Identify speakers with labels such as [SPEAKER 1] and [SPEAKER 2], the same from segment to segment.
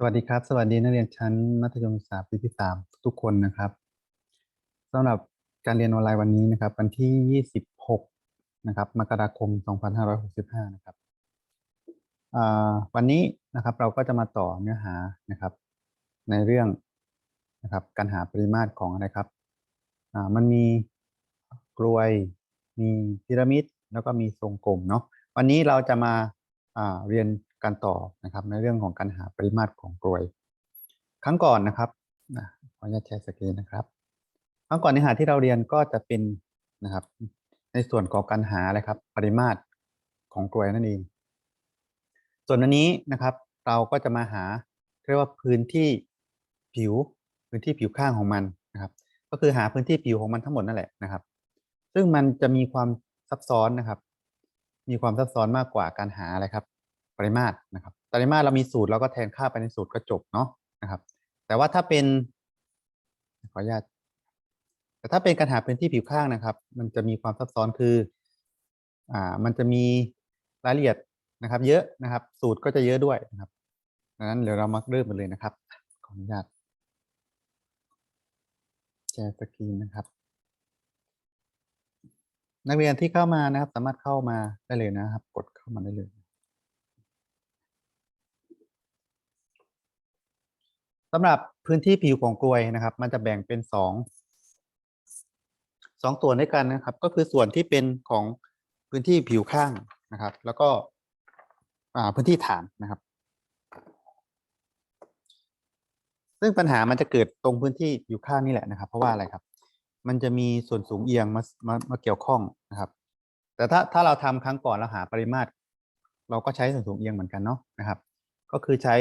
[SPEAKER 1] สวัสดีครับ สวัสดีนักเรียนชั้นมัธยมศึกษาปีที่สามทุกคนนะครับสำหรับการเรียนออนไลน์วันนี้นะครับ วันที่ 26 นะครับมกราคม 2565 นะครับอ่าวันนี้นะครับเราก็จะมาต่อเนื้อหานะครับ ในเรื่องนะครับการหาปริมาตรของอะไรครับมันมีกลวย มีพีระมิดแล้วก็มีทรงกลมเนาะวันนี้เราจะมาอ่าเรียน การต่อนะครับ ในเรื่องของการหาปริมาตรของกลวย ครั้งก่อนนะครับขออนุญาตแชร์สกรีนนะครับ ครั้งก่อนเนื้อหาที่เราเรียนก็จะเป็นนะครับ ในส่วนของการหาอะไรครับ ปริมาตรของกลวยนั่นเอง ส่วนอันนี้นะครับ เราก็จะมาหาเรียกว่าพื้นที่ผิวพื้นที่ผิวข้างของมันนะครับ ก็คือหาพื้นที่ผิวของมันทั้งหมดนั่นแหละนะครับ ซึ่งมันจะมีความซับซ้อนนะครับ มีความซับซ้อนมากกว่าการหาอะไรครับ ปริมาตรนะครับปริมาตรเรามีสูตรเราก็แทนค่าไปในสูตรก็จบเนาะนะครับ แต่ว่าถ้าเป็นขออนุญาตแต่ถ้าเป็นการหาพื้นที่ผิวข้างนะครับ มันจะมีความซับซ้อนคืออ่ามันจะมีรายละเอียดนะครับ เยอะนะครับ สูตรก็จะเยอะด้วยนะครับดังนั้นเดี๋ยวเรามาเริ่มกันเลยนะครับขออนุญาตแชร์สกรีนนะครับ นักเรียนที่เข้ามานะครับ สามารถเข้ามาได้เลยนะครับ กดเข้ามาได้เลย สำหรับพื้นที่ผิวของกลวยนะครับ มันจะแบ่งเป็นสองสองส่วนด้วยกันนะครับ ก็คือส่วนที่เป็นของพื้นที่ผิวข้างนะครับ แล้วก็พื้นที่ฐานนะครับ ซึ่งปัญหามันจะเกิดตรงพื้นที่ผิวข้างนี่แหละนะครับ เพราะว่าอะไรครับ มันจะมีส่วนสูงเอียงมามามาเกี่ยวข้องนะครับ แต่ถ้าถ้าเราทำครั้งก่อนเราหาปริมาตร เราก็ใช้ส่วนสูงเอียงเหมือนกันเนาะนะครับ ก็คือใช้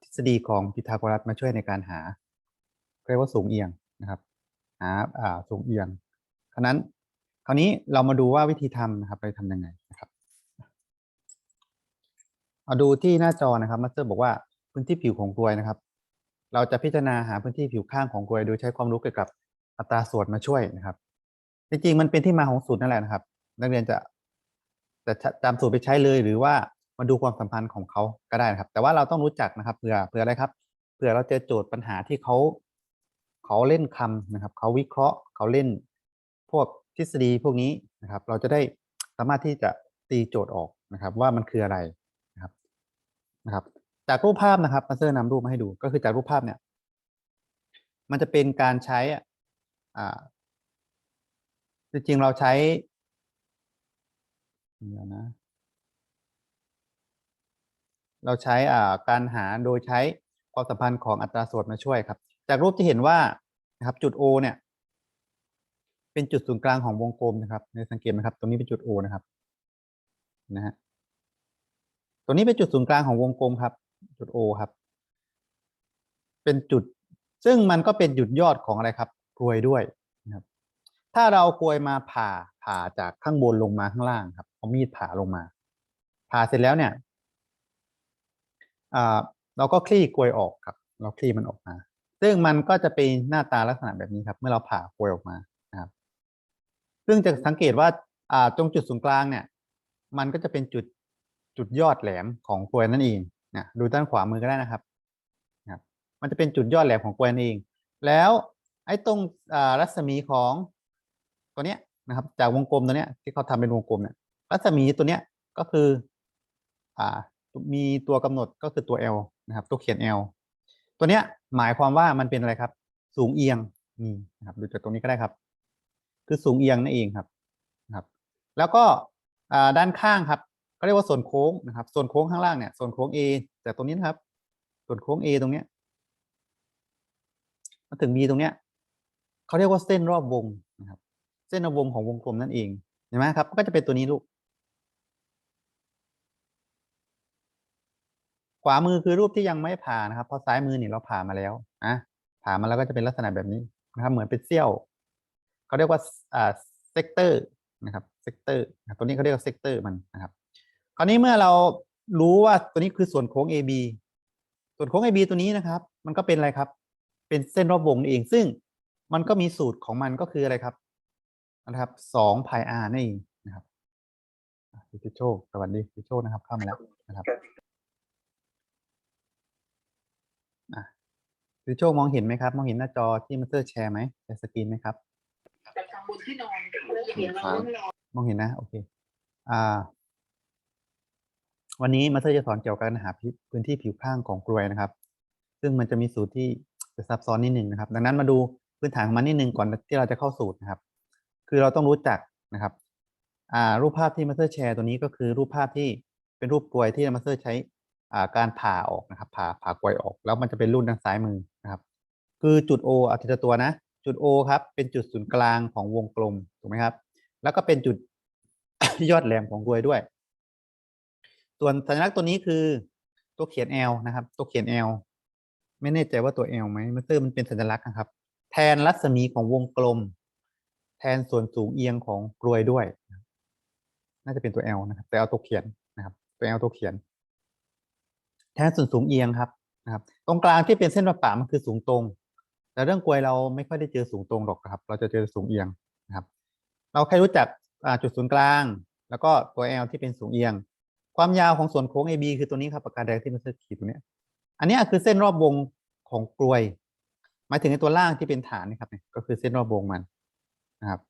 [SPEAKER 1] ทฤษฎีของพีทาโกรัสมาช่วยในการหาเรียกว่าสูงเอียงนะครับหาสูงเอียงคราวนั้นคราวนี้เรามาดูว่าวิธีทำนะครับเราทำยังไงนะครับเอาดูที่หน้าจอนะครับมาสเตอร์บอกว่าพื้นที่ผิวของกลวยนะครับ เราจะพิจารณาหาพื้นที่ผิวข้างของกลวย โดยใช้ความรู้เกี่ยวกับอัตราส่วนมาช่วยนะครับจริงๆมันเป็นที่มาของสูตรนั่นแหละนะครับ นักเรียนจะจะจำสูตรไปใช้เลยหรือว่า มาดูความสัมพันธ์ของเขาก็ได้นะครับ แต่ว่าเราต้องรู้จักนะครับเผื่อเผื่ออะไรครับเผื่อเราเจอโจทย์ปัญหาที่เขาเขาเล่นคำนะครับเขาวิเคราะห์เขาเล่นพวกทฤษฎีพวกนี้นะครับ เราจะได้สามารถที่จะตีโจทย์ออกนะครับ ว่ามันคืออะไรนะครับนะครับ จากรูปภาพนะครับมาเตอร์นำรูปมาให้ดูก็คือจากรูปภาพเนี่ย มันจะเป็นการใช้อ่าจริงๆเราใช้เดี๋ยวนะ เราใช้อ่าการหาโดยใช้ความสัมพันธ์ของอัตราส่วนมาช่วยครับ จากรูปที่เห็นว่านะครับจุด O เนี่ย เป็นจุดศูนย์กลางของวงกลมนะครับในสังเกตไหมครับ ตรงนี้เป็นจุด O นะครับนะฮะตรงนี้เป็นจุดศูนย์กลางของวงกลมครับ จุด O ครับ เป็นจุด ซึ่งมันก็เป็นจุดยอดของอะไรครับกลวยด้วยนะครับ ถ้าเรากลวยมาผ่าผ่าจากข้างบนลงมาข้างล่างครับเอามีดผ่าลงมา ผ่าเสร็จแล้วเนี่ย เราก็คลี่กลวยออกครับ เราคลี่มันออกมา ซึ่งมันก็จะเป็นหน้าตาลักษณะแบบนี้ครับ เมื่อเราผ่ากลวยออกมานะครับ ซึ่งจะสังเกตว่าอ่าตรงจุดศูนย์กลางเนี่ย มันก็จะเป็นจุดจุดยอดแหลมของกลวยนั่นเองนะดูด้านขวามือก็ได้นะครับนะครับมันจะเป็นจุดยอดแหลมของกลวยนั่นเอง แล้วไอ้ตรงอ่ารัศมีของตัวเนี้ยนะครับ จากวงกลมตัวเนี้ยที่เขาทำเป็นวงกลมเนี่ยรัศมีตัวเนี้ยก็คืออ่า มีตัวกำหนดก็คือตัว L นะครับ ตัวเขียน L ตัวเนี้ยหมายความว่ามันเป็นอะไรครับ สูงเอียงนี่นะครับดูจากตรงนี้ก็ได้ครับ คือสูงเอียงนั่นเองครับนะครับ แล้วก็ด้านข้างครับเขาเรียกว่าส่วนโค้งนะครับ ส่วนโค้งข้างล่างเนี่ยส่วนโค้ง A จากตรงนี้นะครับ ส่วนโค้ง A ตรงเนี้ยมาถึง B ตรงเนี้ยเขาเรียกว่าเส้นรอบวงนะครับ เส้นรอบวงของวงกลมนั่นเองเห็นไหมครับ ก็จะเป็นตัวนี้ลูก ขวามือคือรูปที่ยังไม่ผ่านะครับเพราะซ้ายมือเนี่ยเราผ่ามาแล้วนะผ่ามาแล้วก็จะเป็นลักษณะแบบนี้นะครับ เหมือนเป็นเสี้ยวเขาเรียกว่าอ่าเซกเตอร์นะครับเซกเตอร์ตัวนี้เขาเรียกว่าเซกเตอร์มันนะครับคราวนี้เมื่อเรารู้ว่าตัวนี้คือส่วนโค้ง AB ส่วนโค้ง AB ตัวนี้นะครับ มันก็เป็นอะไรครับ เป็นเส้นรอบวงเอง ซึ่งมันก็มีสูตรของมันก็คืออะไรครับนะครับสองพายอาร์นั่นเองนะครับพี่โชคสวัสดีพี่โชคนะครับเข้ามาแล้วนะครับ คือโชคมองเห็นไหมครับ มองเห็นหน้าจอที่มันเตอร์แชร์ไหมแชร์สกรีนไหมครับ
[SPEAKER 2] แต่ทางบนที่นอนเราเห็นเราไม่นอน
[SPEAKER 1] มองเห็นนะ โอเค อ่า วันนี้มาเตอร์จะสอนเกี่ยวกับการหาพื้นที่ผิวข้างของกลวยนะครับ ซึ่งมันจะมีสูตรที่จะซับซ้อนนิดนึงนะครับ ดังนั้นมาดูพื้นฐานของมันนิดนึงก่อนที่เราจะเข้าสูตรนะครับ คือเราต้องรู้จักนะครับ อ่า รูปภาพที่มาสเตอร์แชร์ตัวนี้ก็คือรูปภาพที่เป็นรูปกลวยที่มาสเตอร์ใช้ อ่า การผ่าออกนะครับ ผ่าผ่ากลวยออก แล้วมันจะเป็นรุ่นทางซ้ายมือนะ คือจุด O เอาทีละตัวนะ จุด O ครับเป็นจุดศูนย์กลางของวงกลมถูกไหมครับ แล้วก็เป็นจุดยอดแหลมของกลวยด้วย ส่วนสัญลักษณ์ตัวนี้คือตัวเขียน L นะครับ ตัวเขียน L ไม่แน่ใจว่าตัว L ไหมมันเตอร์มันเป็นสัญลักษณ์นะครับ แทนรัศมีของวงกลม แทนส่วนสูงเอียงของกลวยด้วย น่าจะเป็นตัว L นะครับ แต่เอาตัวเขียนนะครับ ตัว L ตัวเขียน แทนส่วนสูงเอียงครับนะครับ ตรงกลางที่เป็นเส้นประปะมันคือสูงตรง แต่เรื่องกลวยเราไม่ค่อยได้เจอสูงตรงหรอกครับ เราจะเจอสูงเอียงนะครับ เราแค่รู้จักจุดศูนย์กลาง แล้วก็ตัว L ที่เป็นสูงเอียง ความยาวของส่วนโค้ง AB คือตัวนี้ครับปากกาแดงที่มันเส้นขีดตรงนี้อันนี้คือเส้นรอบวงของกลวย หมายถึงในตัวล่างที่เป็นฐานนะครับก็คือเส้นรอบวงมันนะครับ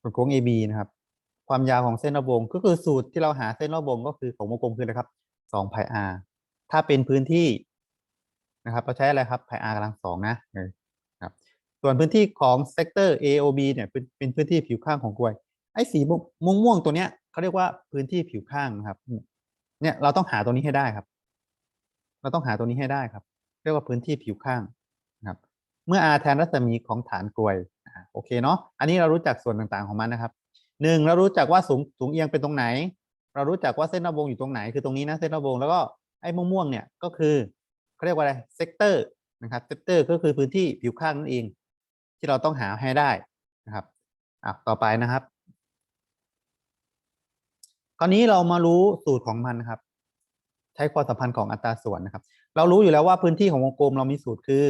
[SPEAKER 1] ส่วนโค้ง AB นะครับ ความยาวของเส้นรอบวงก็คือสูตรที่เราหาเส้นรอบวงก็คือของวงกลมคืออะไรครับ2 pi r ถ้าเป็นพื้นที่ นะครับเราใช้อะไรครับ pi r กำลังสองนะครับส่วนพื้นที่ของเซกเตอร์ AOB เนี่ยเป็นเป็นพื้นที่ผิวข้างของกลวยไอ้สีม่วงม่วงๆตัวเนี้ยเขาเรียกว่าพื้นที่ผิวข้างนะครับ เนี่ยเราต้องหาตัวนี้ให้ได้ครับ เราต้องหาตัวนี้ให้ได้ครับ เรียกว่าพื้นที่ผิวข้างนะครับ เมื่อ r แทนรัศมีของฐานกลวยโอเคเนาะอันนี้เรารู้จักส่วนต่างๆของมันนะครับหนึ่งเรารู้จักว่าสูงสูงเอียงเป็นตรงไหน เรารู้จักว่าเส้นรอบวงอยู่ตรงไหนคือตรงนี้นะเส้นรอบวงแล้วก็ไอ้ม่วงๆเนี่ยก็คือ เขาเรียกว่าอะไรเซกเตอร์นะครับเซกเตอร์ก็คือพื้นที่ผิวข้างนั่นเอง ที่เราต้องหาให้ได้นะครับอะต่อไปนะครับ คราวนี้เรามารู้สูตรของมันนะครับ ใช้ความสัมพันธ์ของอัตราส่วนนะครับ เรารู้อยู่แล้วว่าพื้นที่ของวงกลมเรามีสูตรคือ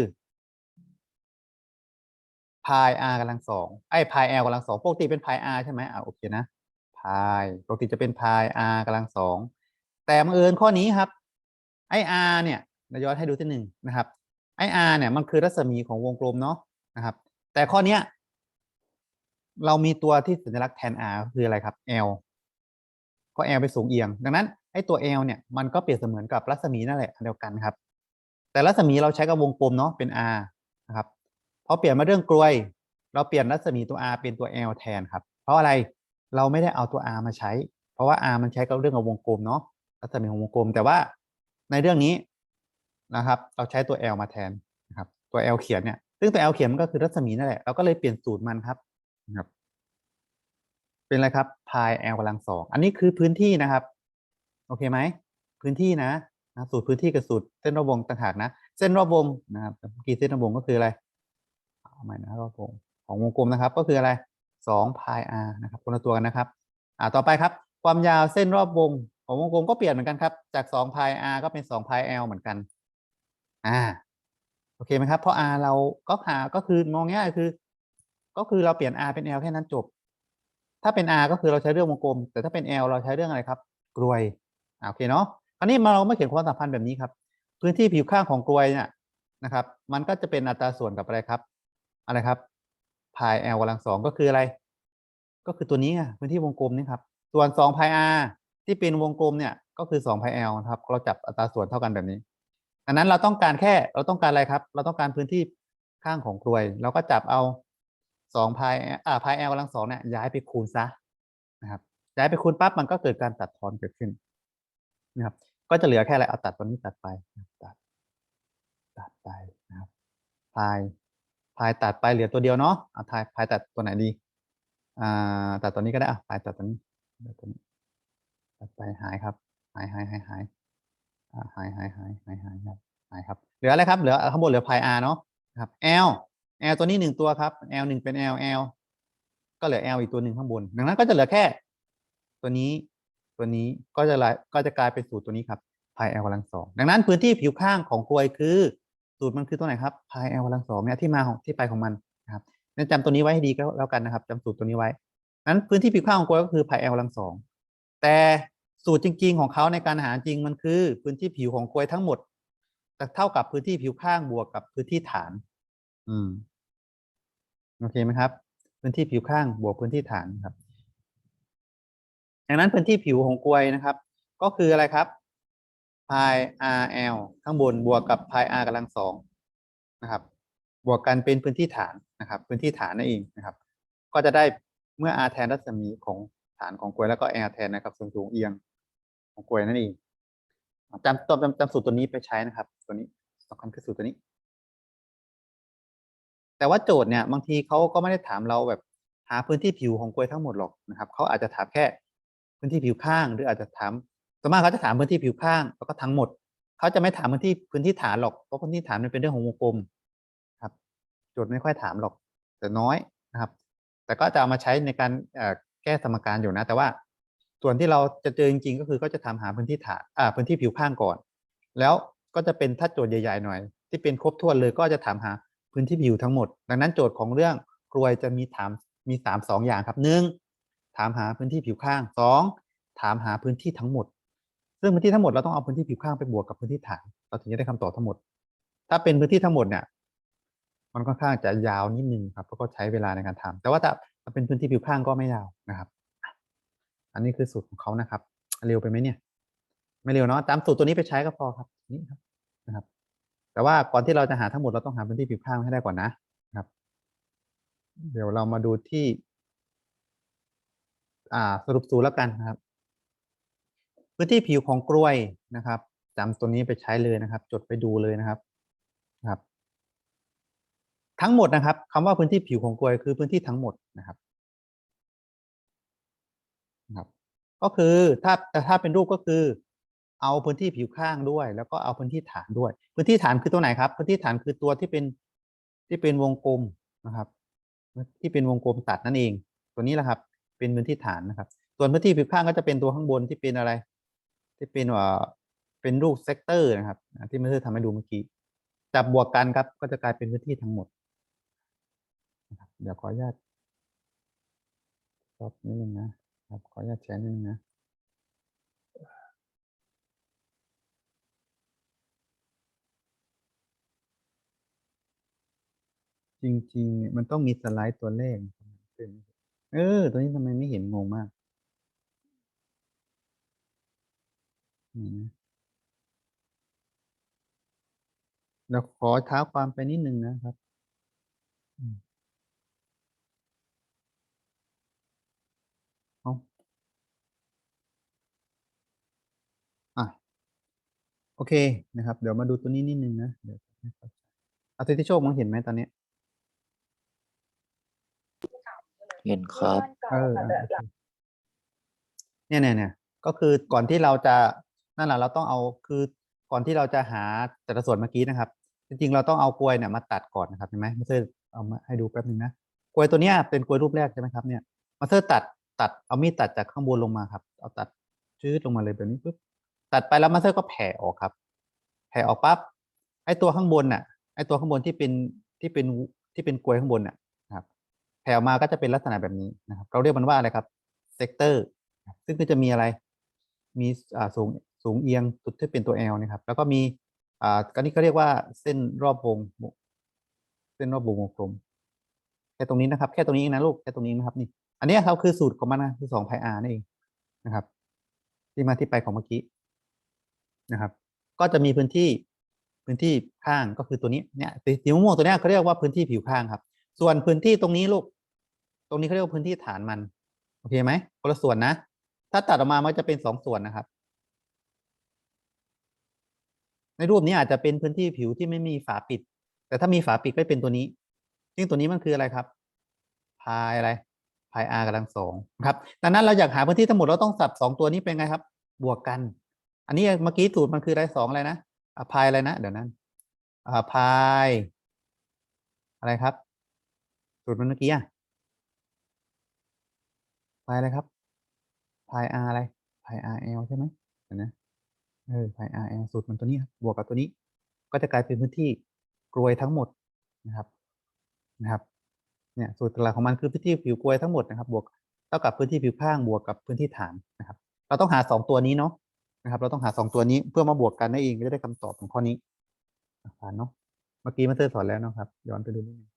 [SPEAKER 1] pi r กำลังสองไอ้ pi l กำลังสองปกติเป็น pi r ใช่ไหมอ่าโอเคนะ pi ปกติจะเป็น pi r กำลังสองแต่บังเอิญข้อนี้ครับไอ้ r เนี่ย ย้อนให้ดูที่หนึ่งนะครับไอ้ r เนี่ยมันคือรัศมีของวงกลมเนาะนะครับ แต่ข้อเนี้ย เรามีตัวที่สัญลักษณ์แทน r คืออะไรครับ l ก็ l ไปสูงเอียง ดังนั้นไอ้ตัว l เนี่ยมันก็เปรียบเสมือนกับรัศมีนั่นแหละเดียวกันครับ แต่รัศมีเราใช้กับวงกลมเนาะเป็น r นะครับพอเปลี่ยนมาเรื่องกลวย เราเปลี่ยนรัศมีตัว r เป็นตัว l แทนครับ เพราะอะไรเราไม่ได้เอาตัว r มาใช้ เพราะว่า r มันใช้กับเรื่องของวงกลมเนาะรัศมีของวงกลม แต่ว่าในเรื่องนี้ นะครับ เราใช้ตัว l มาแทนนะครับตัว l เขียนเนี่ยซึ่งตัว l เขียนมันก็คือรัศมีนั่นแหละเราก็เลยเปลี่ยนสูตรมันครับนะครับเป็นอะไรครับ pi l กำลังสองอันนี้คือพื้นที่นะครับ โอเคไหมพื้นที่นะนะสูตรพื้นที่กับสูตรเส้นรอบวงต่างหากนะ เส้นรอบวงนะครับเมื่อกี้เส้นรอบวงก็คืออะไรเอาใหม่นะรอบวงของวงกลมนะครับ ก็คืออะไรสอง pi r นะครับคนละตัวกันนะครับอ่าต่อไปครับ ความยาวเส้นรอบวงของวงกลมก็เปลี่ยนเหมือนกันครับ จากสอง pi r ก็เป็นสอง pi l เหมือนกัน อ่าโอเคไหมครับเพราะ r เราก็หาก็คือมองง่ายคือ ก็คือเราเปลี่ยน r เป็น l แค่นั้นจบ ถ้าเป็น r ก็คือเราใช้เรื่องวงกลม แต่ถ้าเป็น l เราใช้เรื่องอะไรครับ กลวยอ่าโอเคเนาะคราวนี้มาเรามาเขียนความสัมพันธ์แบบนี้ครับ พื้นที่ผิวข้างของกลวยเนี่ยนะครับ มันก็จะเป็นอัตราส่วนกับอะไรครับ อะไรครับ pi l กำลังสองก็คืออะไร ก็คือตัวนี้ไงพื้นที่วงกลมนี่ครับส่วน2 pi r ที่เป็นวงกลมเนี่ยก็คือ2 pi l นะครับ เราจับอัตราส่วนเท่ากันแบบนี้ ดังนั้นเราต้องการแค่เราต้องการอะไรครับ เราต้องการพื้นที่ข้างของกลวย เราก็จับเอา2 pi อ่า pi l กำลังสองเนี่ยย้ายไปคูณซะนะครับย้ายไปคูณปั๊บมันก็เกิดการตัดทอนเกิดขึ้นนะครับ ก็จะเหลือแค่อะไรเอาตัดตัวนี้ตัดไปตัดตัดไปนะครับพายพายตัดไปเหลือตัวเดียวเนาะเอาพายพายตัดตัวไหนดีอ่าตัดตัวนี้ก็ได้อะพายตัดตัวนี้ตัดตัวนี้ตัดไปหายครับ หายหายหายหาย อ่าหายหายหายหายหายครับหายครับเหลืออะไรครับเหลือข้างบนเหลือพาย r เนาะครับ l l ตัวนี้หนึ่งตัวครับ l หนึ่งเป็น l l ก็เหลือ l อีกตัวหนึ่งข้างบน ดังนั้นก็จะเหลือแค่ ตัวนี้ตัวนี้ก็จะลายก็จะกลายเป็นสูตรตัวนี้ครับ pi l กำลังสองดังนั้นพื้นที่ผิวข้างของกลวยคือ สูตรมันคือตัวไหนครับ pi l กำลังสองเนี่ยที่มาของที่ไปของมันนะครับงั้นจำตัวนี้ไว้ให้ดีก็แล้วกันนะครับจำสูตรตัวนี้ไว้นั้นพื้นที่ผิวข้างของกลวยก็คือ pi l กำลังสองแต่ สูตรจริง ๆ ของเขาในการหาจริงมันคือพื้นที่ผิวของกลวยทั้งหมดเท่ากับพื้นที่ผิวข้างบวกกับพื้นที่ฐาน อืมโอเคไหมครับ พื้นที่ผิวข้างบวกพื้นที่ฐานครับดังนั้นพื้นที่ผิวของกลวยนะครับ ก็คืออะไรครับ pi rl ข้างบนบวกกับ pi r กำลังสองนะครับ บวกกันเป็นพื้นที่ฐานนะครับ พื้นที่ฐานนั่นเองนะครับ ก็จะได้เมื่อ r แทนรัศมีของฐานของกลวยแล้วก็ l แทนนะครับส่วนสูงเอียง ของกลวยนั่นเองจำจำจำจำสูตรตัวนี้ไปใช้นะครับ ตัวนี้สำคัญคือสูตรตัวนี้ แต่ว่าโจทย์เนี่ยบางทีเขาก็ไม่ได้ถามเราแบบหาพื้นที่ผิวของกลวยทั้งหมดหรอกนะครับเขาอาจจะถามแค่พื้นที่ผิวข้าง หรืออาจจะถามส่วนมากเขาจะถามพื้นที่ผิวข้างแล้วก็ทั้งหมดเขาจะไม่ถามพื้นที่พื้นที่ฐานหรอกเพราะพื้นที่ฐานมันเป็นเรื่องของวงกลมครับ โจทย์ไม่ค่อยถามหรอก แต่น้อยนะครับ แต่ก็จะเอามาใช้ในการแก้สมการอยู่นะ แต่ว่า ส่วนที่เราจะเจอจริงๆก็คือก็จะทำหาพื้นที่ฐานอ่าพื้นที่ผิวข้างก่อน แล้วก็จะเป็นถ้าโจทย์ใหญ่ๆหน่อย ที่เป็นครบถ้วนเลยก็จะถามหาพื้นที่ผิวทั้งหมด ดังนั้นโจทย์ของเรื่องกรวยจะมีถามมีสามสองอย่างครับหนึ่งถามหาพื้นที่ผิวข้างสองถามหาพื้นที่ทั้งหมด ซึ่งพื้นที่ทั้งหมดเราต้องเอาพื้นที่ผิวข้างไปบวกกับพื้นที่ฐาน เราถึงจะได้คำตอบทั้งหมด ถ้าเป็นพื้นที่ทั้งหมดเนี่ยมันค่อนข้างจะยาวนิดนึงครับก็ใช้เวลาในการทำแต่ว่าถ้าถ้าเป็นพื้นที่ผิวข้างก็ไม่ยาวนะครับ อันนี้คือสูตรของเขานะครับ เร็วไปไหมเนี่ย ไม่เร็วเนาะตามสูตรตัวนี้ไปใช้ก็พอครับนี่ครับนะครับ แต่ว่าก่อนที่เราจะหาทั้งหมดเราต้องหาพื้นที่ผิวข้างให้ได้ก่อนนะครับ เดี๋ยวเรามาดูที่ อ่าสรุปสูตรแล้วกันนะครับ พื้นที่ผิวของกล้วยนะครับจำตัวนี้ไปใช้เลยนะครับ จดไปดูเลยนะครับครับ ทั้งหมดนะครับคำว่าพื้นที่ผิวของกล้วยคือพื้นที่ทั้งหมดนะครับ ครับก็คือถ้าแต่ถ้าเป็นรูปก็คือ เอาพื้นที่ผิวข้างด้วย แล้วก็เอาพื้นที่ฐานด้วย พื้นที่ฐานคือตัวไหนครับ พื้นที่ฐานคือตัวที่เป็นที่เป็นวงกลมนะครับ ที่เป็นวงกลมตัดนั่นเอง ตัวนี้แหละครับ เป็นพื้นที่ฐานนะครับ ส่วนพื้นที่ผิวข้างก็จะเป็นตัวข้างบนที่เป็นอะไร ที่เป็นเอ่อเป็นรูปเซกเตอร์นะครับ ที่เมื่อกี้ทำให้ดูเมื่อกี้จับบวกกันครับก็จะกลายเป็นพื้นที่ทั้งหมดนะครับเดี๋ยวขออนุญาตลบนิดนึงนะ ครับ ขออนุญาตแชร์นิดนึงนะจริงๆเนี่ยมันต้องมีสไลด์ตัวเลขขึ้นเออ ตัวนี้ทำไมไม่เห็นงงมากนี่นะเราขอเท้าความไปนิดนึงนะครับอืมเอาอะ โอเคนะครับ เดี๋ยวมาดูตัวนี้นิดนึงนะเดี๋ยวให้เข้าใจเอาตัวที่โชคมองเห็นไหมตอนเนี้ย
[SPEAKER 3] เห็นครับ
[SPEAKER 1] เออเออโอเคเนี่ยเนี่ยเนี่ยก็คือก่อนที่เราจะนั่นแหละเราต้องเอาคือก่อนที่เราจะหาแต่ละส่วนเมื่อกี้นะครับ จริงๆเราต้องเอากลวยเนี่ยมาตัดก่อนนะครับเห็นไหมมาเซอร์เอามาให้ดูแป๊บนึงนะกลวยตัวเนี้ยเป็นกลวยรูปแรกใช่ไหมครับเนี่ยมาเซอร์ตัดตัดเอามีดตัดจากข้างบนลงมาครับ เอาตัดชืดลงมาเลยแบบนี้ปุ๊บ ตัดไปแล้วมาสเซอร์ก็แผ่ออกครับ แผ่ออกปั๊บไอ้ตัวข้างบนน่ะไอ้ตัวข้างบนที่เป็นที่เป็นที่เป็นกลวยข้างบนน่ะครับ แผ่ออกมาก็จะเป็นลักษณะแบบนี้นะครับ เราเรียกมันว่าอะไรครับเซกเตอร์ซึ่งก็จะมีอะไร มีอ่าสูงสูงเอียงจุดที่เป็นตัว L นะครับ แล้วก็มีอ่าก็นี่เขาเรียกว่าเส้นรอบวง เส้นรอบวงวงกลมแค่ตรงนี้นะครับ แค่ตรงนี้เองนะลูกแค่ตรงนี้นะครับนี่อันนี้ครับคือสูตรของมันนะคือสองไพอาร์นั่นเองนะครับ ที่มาที่ไปของเมื่อกี้ นะครับ ก็จะมีพื้นที่พื้นที่ข้างก็คือตัวนี้เนี่ยสีม่วงตัวนี้เขาเรียกว่าพื้นที่ผิวข้างครับ ส่วนพื้นที่ตรงนี้ลูก ตรงนี้เขาเรียกว่าพื้นที่ฐานมันโอเคไหมคนละส่วนนะ ถ้าตัดออกมามันจะเป็นสองส่วนนะครับ ในรูปนี้อาจจะเป็นพื้นที่ผิวที่ไม่มีฝาปิด แต่ถ้ามีฝาปิดก็เป็นตัวนี้ซึ่งตัวนี้มันคืออะไรครับพายอะไรพาย r กำลังสองครับดังนั้นเราอยากหาพื้นที่ทั้งหมดเราต้องสับสองตัวนี้เป็นไงครับ บวกกัน อันนี้เมื่อกี้สูตรมันคืออะไรสองอะไรนะอะพายอะไรนะ เดี๋ยวนั้นอ่าพายอะไรครับ สูตรมันเมื่อกี้อะพายอะไรครับพาย r อะไรพาย rl ใช่ไหมเห็นนะเออพาย rl สูตรมันตัวนี้ครับบวกกับตัวนี้ ก็จะกลายเป็นพื้นที่กรวยทั้งหมดนะครับนะครับเนี่ยสูตรหลักของมันคือพื้นที่ผิวกรวยทั้งหมดนะครับ บวกเท่ากับพื้นที่ผิวข้างบวกกับพื้นที่ฐานนะครับ เราต้องหาสองตัวนี้เนาะ นะครับ เราต้องหาสองตัวนี้เพื่อมาบวกกันนั่นเองก็จะได้คำตอบของข้อนี้อะผ่านเนาะเมื่อกี้มาเตอร์สอนแล้วเนาะครับ ย้อนไปดูนิดนึง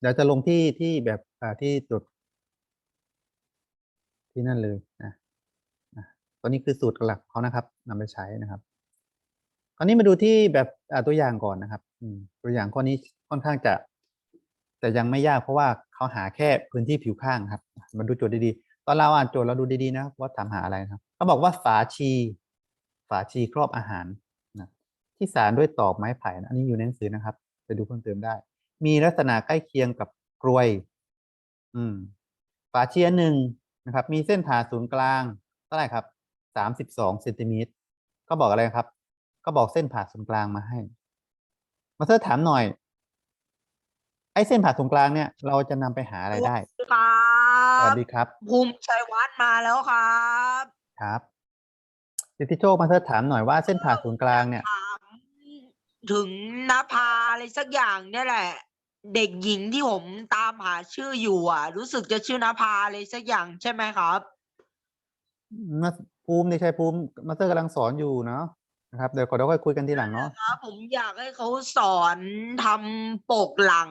[SPEAKER 1] เดี๋ยวจะลงที่ที่แบบอ่าที่จุด ที่นั่นเลยนะตัวนี้คือสูตรหลักเขานะครับนำไปใช้นะครับคราวนี้มาดูที่แบบตัวอย่างก่อนนะครับตัวอย่างข้อนี้ค่อนข้างจะ แต่ยังไม่ยากเพราะว่าเขาหาแค่พื้นที่ผิวข้างครับ มาดูโจทย์ดีๆ อนเราอ่านโจทย์เราดูดีๆนะว่าถามหาอะไรครับเขาบอกว่าฝาชี ฝาชีครอบอาหารนะที่สารด้วยตอกไม้ไผ่นะอันนี้อยู่ในหนังสือนะครับ ไปดูเพิ่มเติมได้ มีลักษณะใกล้เคียงกับกรวย อืม ฝาชีอันหนึ่งนะครับ มีเส้นผ่าศูนย์กลางเท่าไหร่ครับสามสิบสองเซนติเมตรก็บอกอะไรครับ ก็บอกเส้นผ่าศูนย์กลางมาให้ มาเธอถามหน่อย ไอ้เส้นผ่าศูนย์กลางเนี่ย เราจะนำไปหาอะไรได้
[SPEAKER 4] ค รั
[SPEAKER 1] สวั
[SPEAKER 4] บ
[SPEAKER 1] สดีครับ
[SPEAKER 4] ภูมิชัยวัฒน์มาแล้วครับ
[SPEAKER 1] ครับสิทธิโชคมาเธอถามหน่อยว่าเส้นผ่าศูนย์กลางเนี่ย
[SPEAKER 4] ถามถึงนภาอะไรสักอย่างเนี่ยแหละ เด็กหญิงที่ผมตามหาชื่ออยู่อะ รู้สึกจะชื่อนภาอะไรสักอย่างใช่ไหมครับ
[SPEAKER 1] มาภูมิในชัยภูมิมาสเตอร์กำลังสอนอยู่เนาะนะครับเดี๋ยวขอเดี๋ยวค่อยคุยกันทีหลังเนาะ
[SPEAKER 4] ครับ ผมอยากให้เขาสอนทำปกหลัง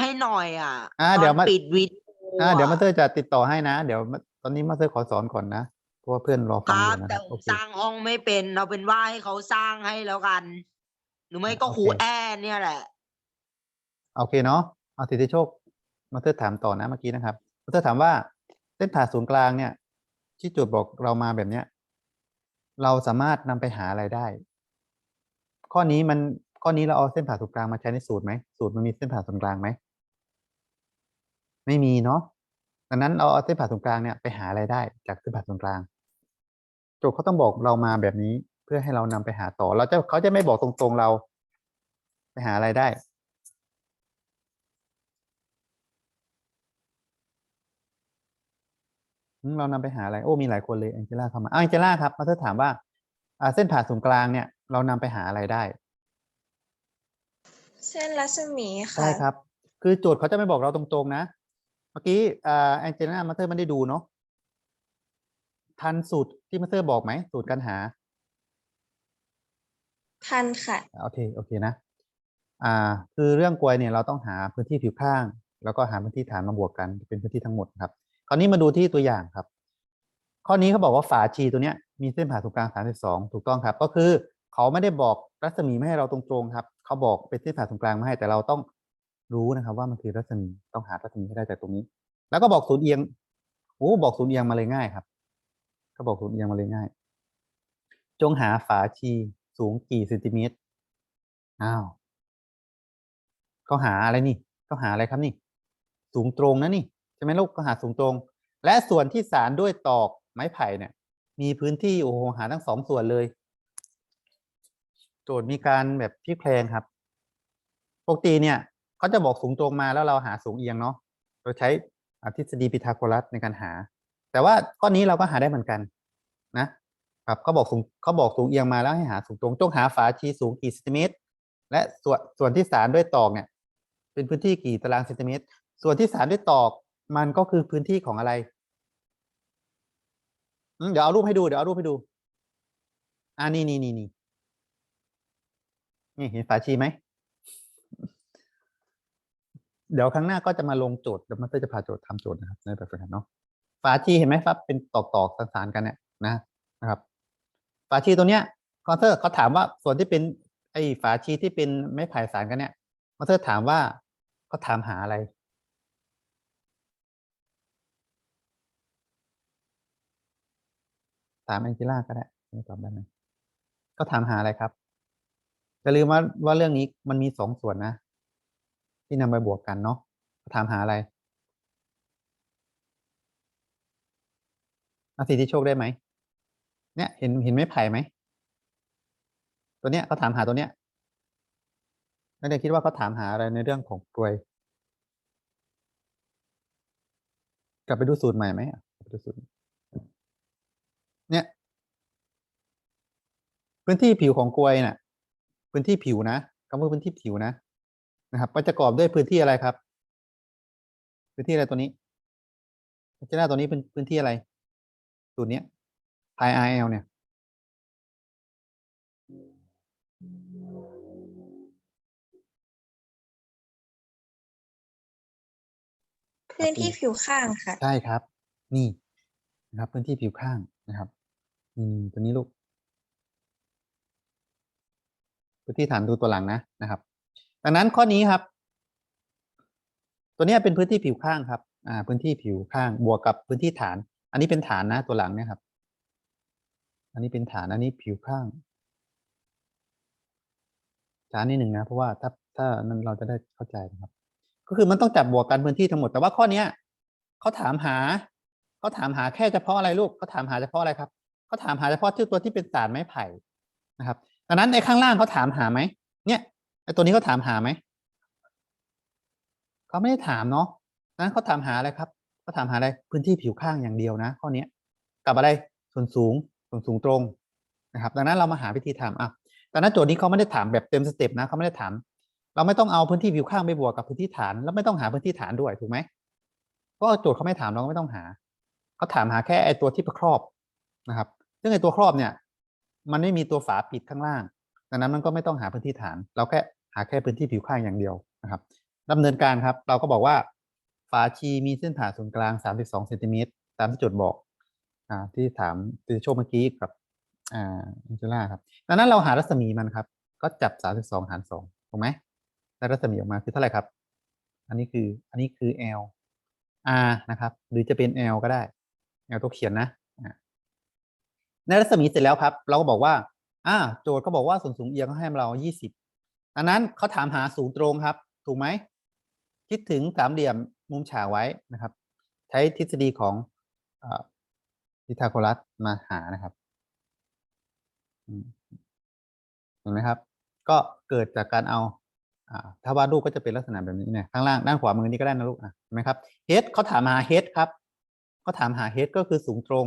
[SPEAKER 4] ให้หน่อยอะ
[SPEAKER 1] อ่าเดี๋ยว
[SPEAKER 4] ตน
[SPEAKER 1] มา
[SPEAKER 4] ปิดวิดีโอ
[SPEAKER 1] อ่า
[SPEAKER 4] อะ
[SPEAKER 1] เดี๋ยวมาสเตอร์จะติดต่อให้นะ เดี๋ยวมาตอนนี้มาสเตอร์ขอสอนก่อนนะเพราะว่าเพื่อนรอ
[SPEAKER 4] ค
[SPEAKER 1] ฟังอ
[SPEAKER 4] รับ
[SPEAKER 1] ยู่นะค
[SPEAKER 4] แต่
[SPEAKER 1] รับ
[SPEAKER 4] ผ
[SPEAKER 1] โอ
[SPEAKER 4] ม
[SPEAKER 1] เค
[SPEAKER 4] สร้างห้องไม่เป็นเอาเป็นว่าให้เขาสร้างให้แล้วกัน หรือไม่ก็
[SPEAKER 1] โอเค
[SPEAKER 4] ครูแอเนี่ยแหละ
[SPEAKER 1] โอเคเนาะเอาสิทธิโชคมาสเตอร์ถามต่อนะเมื่อกี้นะครับมาสเตอร์ถามว่าเส้นผ่าศูนย์กลางเนี่ยที่โจทย์บอกเรามาแบบเนี้ย เราสามารถนำไปหาอะไรได้ ข้อนี้มันข้อนี้เราเอาเส้นผ่าศูนย์กลางมาใช้ในสูตรไหมสูตรมันมีเส้นผ่าศูนย์กลางไหม ไม่มีเนาะดังนั้นเอาเอาเส้นผ่าศูนย์กลางเนี่ยไปหาอะไรได้จากเส้นผ่าศูนย์กลาง โจทย์เขาต้องบอกเรามาแบบนี้เพื่อให้เรานำไปหาต่อ เราจะเขาจะไม่บอกตรงๆเรา ไปหาอะไรได้อืมเรานำไปหาอะไร โอ้มีหลายคนเลยแองเจล่าเข้ามาอ้าวแองเจล่าครับมาเธอถามว่าอ่าเส้นผ่าศูนย์กลางเนี่ย เรานำไปหาอะไรได้
[SPEAKER 5] เส้นรัศมีค่ะ
[SPEAKER 1] ใช่ครับ คือโจทย์เขาจะไม่บอกเราตรงๆนะเมื่อกี้อ่าแองเจล่ามาเธอไม่ได้ดูเนาะทันสูตรที่มาเธอบอกไหมสูตรการหา
[SPEAKER 5] ทันค่ะ
[SPEAKER 1] โอเคโอเคนะ อ่า คือเรื่องกลวยเนี่ยเราต้องหาพื้นที่ผิวข้าง แล้วก็หาพื้นที่ฐานมาบวกกันเป็นพื้นที่ทั้งหมดครับ คราวนี้มาดูที่ตัวอย่างครับ ข้อนี้เขาบอกว่าฝาชีตัวเนี้ยมีเส้นผ่าศูนย์กลาง 32 ถูกต้องครับ ก็คือเขาไม่ได้บอกรัศมีมาให้เราตรงๆครับ เขาบอกเป็นเส้นผ่าศูนย์กลางมาให้แต่เราต้อง รู้นะครับ ว่ามันคือรัศมีต้องหารัศมีให้ได้จากตรงนี้ แล้วก็บอกศูนย์เอียงโอ้บอกศูนย์เอียงมาเลยง่ายครับ ก็บอกศูนย์เอียงมาเลยง่าย จงหาฝาชีสูงกี่เซนติเมตรอ้าวก็หาอะไรนี่ ก็หาอะไรครับนี่ สูงตรงนะนี่ใช่ไหมลูกก็หาสูงตรง และส่วนที่สารด้วยตอกไม้ไผ่เนี่ย มีพื้นที่โอ้โหหาทั้งสองส่วนเลย โจทย์มีการแบบพลิกแพลงครับปกติเนี่ย เขาจะบอกสูงตรงมาแล้วเราหาสูงเอียงเนาะโดยใช้ทฤษฎีพีทาโกรัสในการหา แต่ว่าข้อนี้เราก็หาได้เหมือนกันนะครับเขาบอกสูงเขาบอกสูงเอียงมาแล้วให้หาสูงตรงจงหาฝาชีสูงกี่เซนติเมตร และส่วนส่วนที่สารด้วยตอกเนี่ย เป็นพื้นที่กี่ตารางเซนติเมตร ส่วนที่สารด้วยตอกมันก็คือพื้นที่ของอะไรเดี๋ยวเอารูปให้ดูเดี๋ยวเอารูปให้ดูอ่านี่นี่นี่นี่นี่เห็นฝาชีไหม เดี๋ยวครั้งหน้าก็จะมาลงโจทย์เดี๋ยวมันจะพาโจทย์ทำโจทย์นะครับในแบบฝึกหัดเนาะฝาชีเห็นไหมครับเป็นตอกตอกสานๆกันเนี่ยนะนะครับฝาชีตัวเนี้ยคอนเตอร์เขาถามว่าส่วนที่เป็นไอ้ฝาชีที่เป็นไม้ไผ่สารกันเนี่ยคอนเตอร์ถามว่าเขาถามหาอะไรถามแองเจล่าก็ได้ไม่ตอบได้ไหมก็ถามหาอะไรครับอย่าลืมว่าว่าเรื่องนี้มันมีสองส่วนนะ ที่นำไปบวกกันเนาะถามหาอะไรอาสิทธิโชคได้ไหมเนี่ยเห็นเห็นไม้ไผ่ไหมตัวเนี้ยเขาถามหาตัวเนี้ยไม่ได้คิดว่าเขาถามหาอะไรในเรื่องของกลวย กลับไปดูสูตรใหม่ไหมอะดูสูตรเนี่ย พื้นที่ผิวของกลวยน่ะ พื้นที่ผิวนะคำว่าพื้นที่ผิวนะ นะครับประกอบด้วยพื้นที่อะไรครับ พื้นที่อะไรตัวนี้เจ้าหน้าตัวนี้เป็นพื้นที่อะไรตูตเนี้ย pi rl เนี่ย
[SPEAKER 5] พื้นที่ผิวข้างค่ะ
[SPEAKER 1] ใช่ครับ นี่นะครับ พื้นที่ผิวข้างนะครับอืมตัวนี้ลูก พื้นที่ฐานดูตัวหลังนะนะครับ ดังนั้นข้อนี้ครับ ตัวนี้เป็นพื้นที่ผิวข้างครับ อ่า พื้นที่ผิวข้างบวกกับพื้นที่ฐาน อันนี้เป็นฐานนะตัวหลังเนี่ยครับ อันนี้เป็นฐานอันนี้ผิวข้าง ฐานนิดหนึ่งนะ เพราะว่าถ้าถ้านั้นเราจะได้เข้าใจนะครับ ก็คือมันต้องจับบวกกันพื้นที่ทั้งหมด แต่ว่าข้อเนี้ยเขาถามหาเขาถามหาแค่เฉพาะอะไรลูกเขาถามหาเฉพาะอะไรครับเขาถามหาเฉพาะที่ตัวที่เป็นสารไม้ไผ่นะครับดังนั้นในข้างล่างเขาถามหาไหม ไอตัวนี้เขาถามหาไหม เขาไม่ได้ถามเนาะนั้นเขาถามหาอะไรครับเขาถามหาอะไร พื้นที่ผิวข้างอย่างเดียวนะข้อเนี้ยกับอะไร ส่วนสูง ส่วนสูงตรงนะครับ ดังนั้นเรามาหาวิธีทำอะแต่นั้นโจทย์นี้เขาไม่ได้ถามแบบเต็มสเต็ปนะเขาไม่ได้ถาม เราไม่ต้องเอาพื้นที่ผิวข้างไปบวกกับพื้นที่ฐาน แล้วไม่ต้องหาพื้นที่ฐานด้วยถูกไหมเพราะโจทย์เขาไม่ถามเราก็ไม่ต้องหา เขาถามหาแค่ไอตัวที่ประครอบนะครับ ซึ่งไอตัวครอบเนี่ย มันไม่มีตัวฝาปิดข้างล่าง ดังนั้นมันก็ไม่ต้องหาพื้นที่ฐาน เราแค่าแค่พื้นที่ผิวข้างอย่างเดียวนะครับดำเนินการครับ เราก็บอกว่าฝาชีมีเส้นผ่าศูนย์กลาง 32เซนติเมตรตามที่โจทย์บอกอที่ถามติโชคเมื่อกี้กับอ่าอินเจล่าครับดังนั้นเราหารัศมีมันครับ ก็จับ 32 หาร2ถูกไหมได้รัศมีออกมาคือเท่าไหร่ครับ อันนี้คืออันนี้คือ L R นะครับ หรือจะเป็น L ก็ได้ L ตัวเขียนนะในรัศมีเสร็จแล้วครับ เราก็บอกว่าอ่าโจทย์เขาบอกว่าส่วนสูงเอียงเขาให้เรา 20 ดังนั้นเขาถามหาสูงตรงครับ ถูกไหม คิดถึงสามเหลี่ยมมุมฉากไว้นะครับ ใช้ทฤษฎีของพิทาโกรัสมาหานะครับเห็นไหมครับ ก็เกิดจากการเอาถ้าวาดรูปก็จะเป็นลักษณะแบบนี้เนี่ยข้างล่างด้านขวามือนี้ก็ได้นะลูกอะเห็นไหมครับเฮดเขาถามหาเฮดครับเขาถามหาเฮดก็คือสูงตรง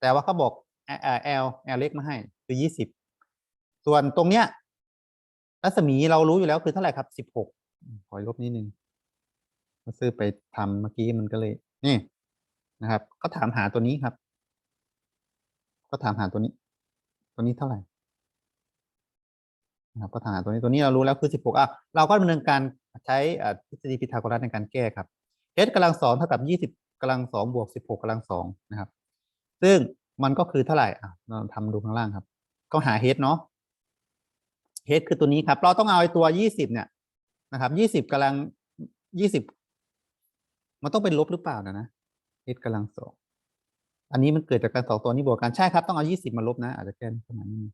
[SPEAKER 1] แต่ว่าเขาบอกเอลเอลเล็กมาให้คือยี่สิบส่วนตรงเนี้ย รัศมีเรารู้อยู่แล้วคือเท่าไหร่ครับสิบหกขอลบนิดนึงมาซื้อไปทำเมื่อกี้มันก็เลย นี่นะครับเขาถามหาตัวนี้ครับเขาถามหาตัวนี้ ตัวนี้เท่าไหร่นะครับก็ถามหาตัวนี้ตัวนี้เรารู้แล้วคือ16อะเราก็ดำเนินการใช้อ่าทฤษฎีพีทาโกรัสในการแก้ครับ h กำลังสองเท่ากับ20กำลังสองบวก16กำลังสองนะครับ ซึ่งมันก็คือเท่าไหร่อะเราทำดูข้างล่างครับ ก็หา h เนาะ h คือตัวนี้ครับ เราต้องเอาไอ้ตัว20เนี่ยนะครับ20กำลัง20มันต้องเป็นลบหรือเปล่านะนะ h กำลังสองอันนี้มันเกิดจากการสองตัวนี้บวกกันใช่ครับ ต้องเอา20มาลบนะ อาจจะแก้ประมาณนี้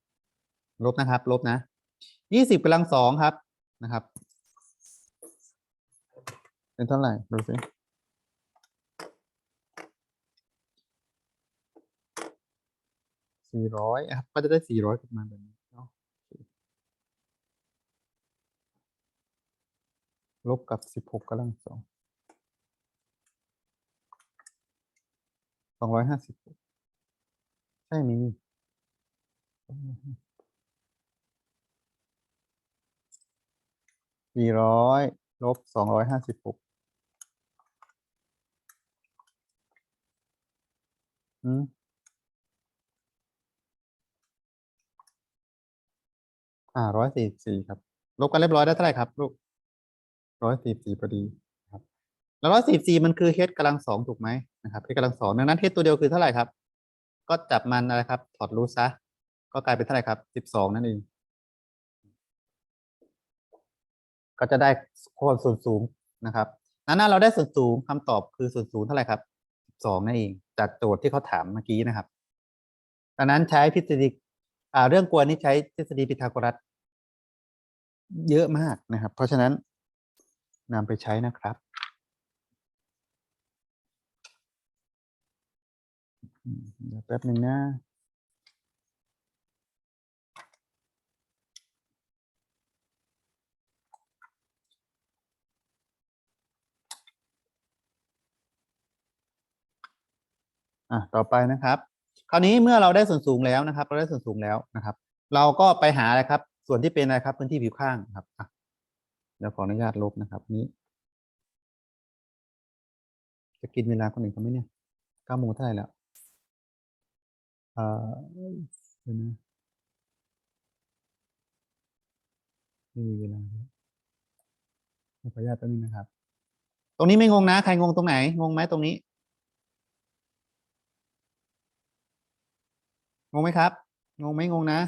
[SPEAKER 1] ลบนะครับ ลบนะยี่สิบกำลังสองครับนะครับ เป็นเท่าไหร่ดูสิสี่ร้อยครับก็จะได้สี่ร้อยขึ้นมาแบบนี้เนาะ ลบกับสิบหกกำลังสองสองร้อยห้าสิบใช่มีสี่ร้อยลบสองร้อยห้าสิบหกอืมอ่าร้อยสี่สี่ครับ ลบกันเรียบร้อยได้เท่าไหร่ครับ ลูก ร้อยสี่สี่พอดีครับแล้วร้อยสี่สี่มันคือเฮดกำลังสองถูกไหมนะครับเฮดกำลังสองดังนั้นเฮดตัวเดียวคือเท่าไหร่ครับ ก็จับมันอะไรครับถอดรูทซะก็กลายเป็นเท่าไหร่ครับสิบสองนั่นเองก็จะได้คนส่วนสูงนะครับนั้นเราได้ส่วนสูงคำตอบคือส่วนสูงเท่าไหร่ครับสองนั่นเอง จากโจทย์ที่เขาถามเมื่อกี้นะครับดังนั้นใช้ทฤษฎีอ่าเรื่องกวนนี้ใช้ทฤษฎีพีทาโกรัส เยอะมากนะครับ เพราะฉะนั้น นำไปใช้นะครับ แป๊บหนึ่งนะอะต่อไปนะครับ คราวนี้เมื่อเราได้ส่วนสูงแล้วนะครับ เราได้ส่วนสูงแล้วนะครับ เราก็ไปหาอะไรครับ ส่วนที่เป็นอะไรครับ พื้นที่ผิวข้างครับอะ เดี๋ยวขออนุญาตลบนะครับนี้ จะกินเวลาคนอื่นเขาไหมเนี่ยเก้าโมงเท่าไหร่แล้วเอ่อเดี๋ยวนะไม่มีเวลาแล้วขออนุญาตแป๊บนึงนะครับ ตรงนี้ไม่งงนะ ใครงงตรงไหน งงไหมตรงนี้ งงไหมครับ งงไหมงงนะ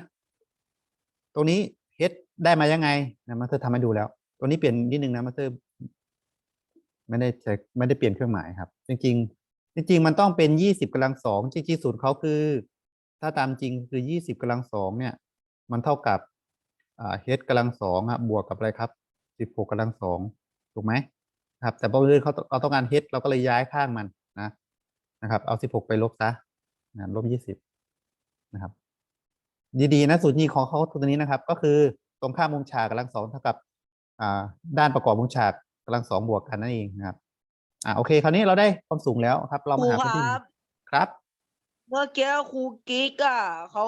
[SPEAKER 1] ตรงนี้เฮ็ดได้มายังไงนะมาสเตอทำให้ดูแล้ว วนี้เปลี่ยนนิดนึงนะมาสเตอร์ไม่ได้ใช้ไม่ได้เปลี่ยนเครื่องหมายครับ จริง ๆ จริง ๆ มันต้องเป็นยี่สิบกำลังสองจริงๆสูตรเขาคือ ถ้าตามจริงคือยี่สิบกำลังสองเนี่ย มันเท่ากับอ่าเฮดกำลังสองอะบวกกับอะไรครับสิบหกกำลังสองถูกไหมครับ แต่พอเรื่องเขาเราต้องการเฮดเราก็เลยย้ายข้างมันนะนะครับ เอาสิบหกไปลบซะนะลบยี่สิบนะครับ ดีๆนะสูตรนี้ของเขาตัวนี้นะครับ ก็คือตรงข้ามมุมฉากกำลังสองเท่ากับ ด้านประกอบมุมฉากกำลังสองบวกกันนั่นเองนะครับ อ่าโอเค คราวนี้เราได้ความสูงแล้วครับ เรา
[SPEAKER 4] ครู
[SPEAKER 1] มาหา
[SPEAKER 4] ค
[SPEAKER 1] พื้นที่
[SPEAKER 4] รับ
[SPEAKER 1] ครับ
[SPEAKER 4] เมื่อกี้ครูกิ๊กอะเขา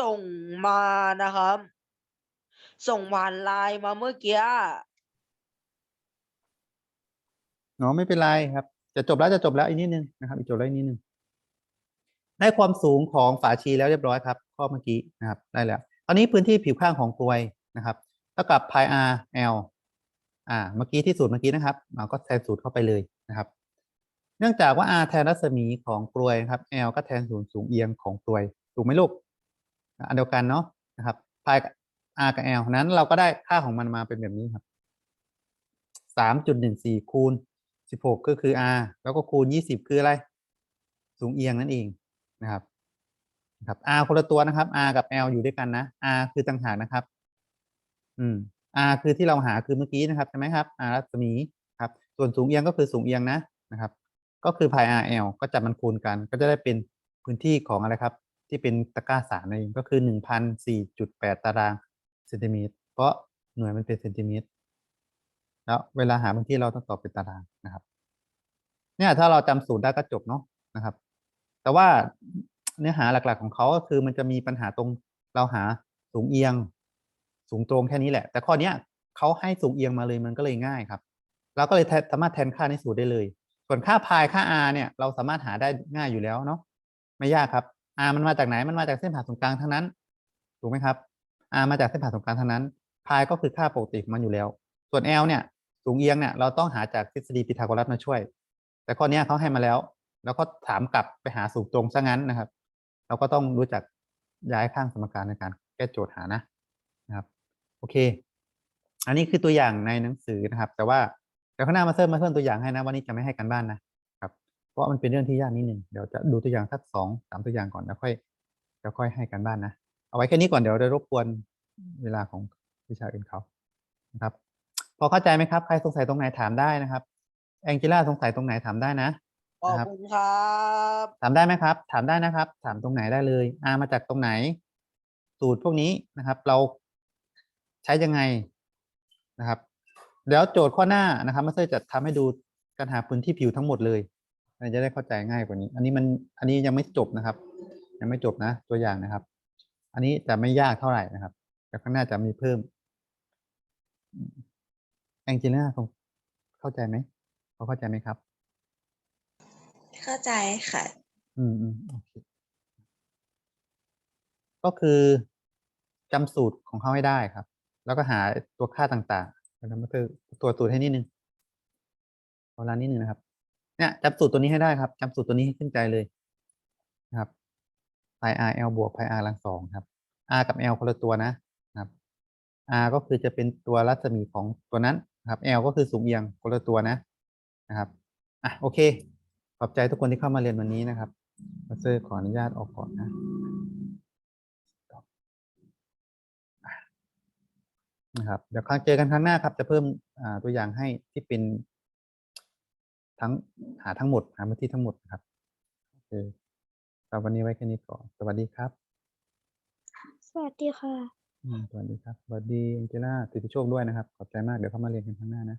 [SPEAKER 4] ส่งมานะครับ ส่งผ่านไลน์มาเมื่อกี้
[SPEAKER 1] เนาะไม่เป็นไรครับ จะจบแล้วจะจบแล้วอีกนิดนึงนะครับ อีกจบแล้วอีกนิดนึงได้ความสูงของฝาชีแล้วเรียบร้อยครับ ข้อเมื่อกี้นะครับ ได้แล้วตอนนี้พื้นที่ผิวข้างของกลวยนะครับเท่ากับ pi r l อ่าเมื่อกี้ที่สูตรเมื่อกี้นะครับเราก็แทนสูตรเข้าไปเลยนะครับ เนื่องจากว่า r แทนรัศมีของกลวยนะครับ l ก็แทนศูนย์สูงเอียงของกลวยถูกไหมลูกอันเดียวกันเนาะนะครับ pi r กับ l นั้นเราก็ได้ค่าของมันมาเป็นแบบนี้ครับสามจุดหนึ่งสี่คูณสิบหกก็คือ r แล้วก็คูณยี่สิบคืออะไร สูงเอียงนั่นเองนะครับครับ r คนละตัวนะครับ r กับ l อยู่ด้วยกันนะ r คือต่างหากนะครับ อืม r คือที่เราหาคือเมื่อกี้นะครับใช่ไหมครับ r รัศมีครับ ส่วนสูงเอียงก็คือสูงเอียงนะนะครับ ก็คือ pi r l ก็จับมันคูณกัน ก็จะได้เป็นพื้นที่ของอะไรครับ ที่เป็นตะกร้าสารนั่นเองก็คือหนึ่งพันสี่จุดแปดตารางเซนติเมตร เพราะหน่วยมันเป็นเซนติเมตร แล้วเวลาหาพื้นที่เราต้องตอบเป็นตารางนะครับ เนี่ยถ้าเราจำสูตรได้ก็จบเนาะนะครับ แต่ว่าเนื้อหาหลักๆของเขาก็คือมันจะมีปัญหาตรงเราหาสูงเอียง สูงตรงแค่นี้แหละ แต่ข้อเนี้ยเขาให้สูงเอียงมาเลยมันก็เลยง่ายครับ เราก็เลยสามารถแทนค่าในสูตรได้เลย ส่วนค่าพายค่า r เนี่ยเราสามารถหาได้ง่ายอยู่แล้วเนาะไม่ยากครับ r มันมาจากไหนมันมาจากเส้นผ่าศูนย์กลางทั้งนั้นถูกไหมครับ r มาจากเส้นผ่าศูนย์กลางทั้งนั้นพายก็คือค่าปกติของมันอยู่แล้ว ส่วน l เนี่ยสูงเอียงเนี่ยเราต้องหาจากทฤษฎีพีทาโกรัสมาช่วย แต่ข้อเนี้ยเขาให้มาแล้ว แล้วก็ถามกลับไปหาสูงตรงซะงั้นนะครับ เราก็ต้องรู้จักย้ายข้างสมการในการแก้โจทย์หานะ โอเค อันนี้คือตัวอย่างในหนังสือนะครับ แต่ว่าเดี๋ยวข้างหน้ามาเพิ่มมาเพิ่มตัวอย่างให้นะวันนี้จะไม่ให้กันบ้านนะครับ เพราะมันเป็นเรื่องที่ยากนิดนึงเดี๋ยวจะดูตัวอย่างสักสองสามตัวอย่างก่อนแล้วค่อยแล้วค่อยให้กันบ้านนะ เอาไว้แค่นี้ก่อนเดี๋ยวจะรบกวนเวลาของวิชาอื่นเขานะครับ พอเข้าใจไหมครับใครสงสัยตรงไหนถามได้นะครับแองเจล่าสงสัยตรงไหนถามได้นะ
[SPEAKER 4] ขอบ
[SPEAKER 1] นะครับ
[SPEAKER 4] คุณครับ
[SPEAKER 1] ถามได้ไหมครับ ถามได้นะครับ ถามตรงไหนได้เลยอามาจากตรงไหน สูตรพวกนี้นะครับ เรา ใช้ยังไงนะครับเดี๋ยวโจทย์ข้อหน้านะครับมาสเตอร์จะทำให้ดูการหาพื้นที่ผิวทั้งหมดเลยมันจะได้เข้าใจง่ายกว่านี้ อันนี้มันอันนี้ยังไม่จบนะครับ ยังไม่จบนะ ตัวอย่างนะครับ อันนี้จะไม่ยากเท่าไหร่นะครับ แต่ข้างหน้าจะมีเพิ่มแองเจล่าเข้าใจไหมเขาเข้าใจไหมครับ
[SPEAKER 5] เข้าใจค่ะ
[SPEAKER 1] อืมอืมโอเคก็คือจำสูตรของเขาให้ได้ครับ แล้วก็หาตัวค่าต่างๆแล้วมาคือตัวสูตรให้นิดนึงเวลานิดนึงนะครับ เนี่ยจำสูตรตัวนี้ให้ได้ครับจำสูตรตัวนี้ให้ขึ้นใจเลยนะครับ pi r l บวก pi r ลังสองครับ r กับ l คนละตัวนะครับ r ก็คือจะเป็นตัวรัศมีของตัวนั้นนะครับ l ก็คือสูงเอียงคนละตัวนะนะครับอะโอเค ขอบใจทุกคนที่เข้ามาเรียนวันนี้นะครับมาเซอร์ขออนุญาตออกก่อนนะ นะครับเดี๋ยวครั้งเจอกันครั้งหน้าครับ จะเพิ่มอ่าตัวอย่างให้ที่เป็นทั้งหาทั้งหมดหาพื้นที่ทั้งหมดนะครับโอเคสำหรับวันนี้ไว้แค่นี้ก่อนสวัสดีครับ
[SPEAKER 6] สวัสดีค่ะ
[SPEAKER 1] อืมสวัสดีครับสวัสดีเอ็นเจล่าติดโชคด้วยนะครับ ขอบใจมากเดี๋ยวเข้ามาเรียนกันครั้งหน้านะ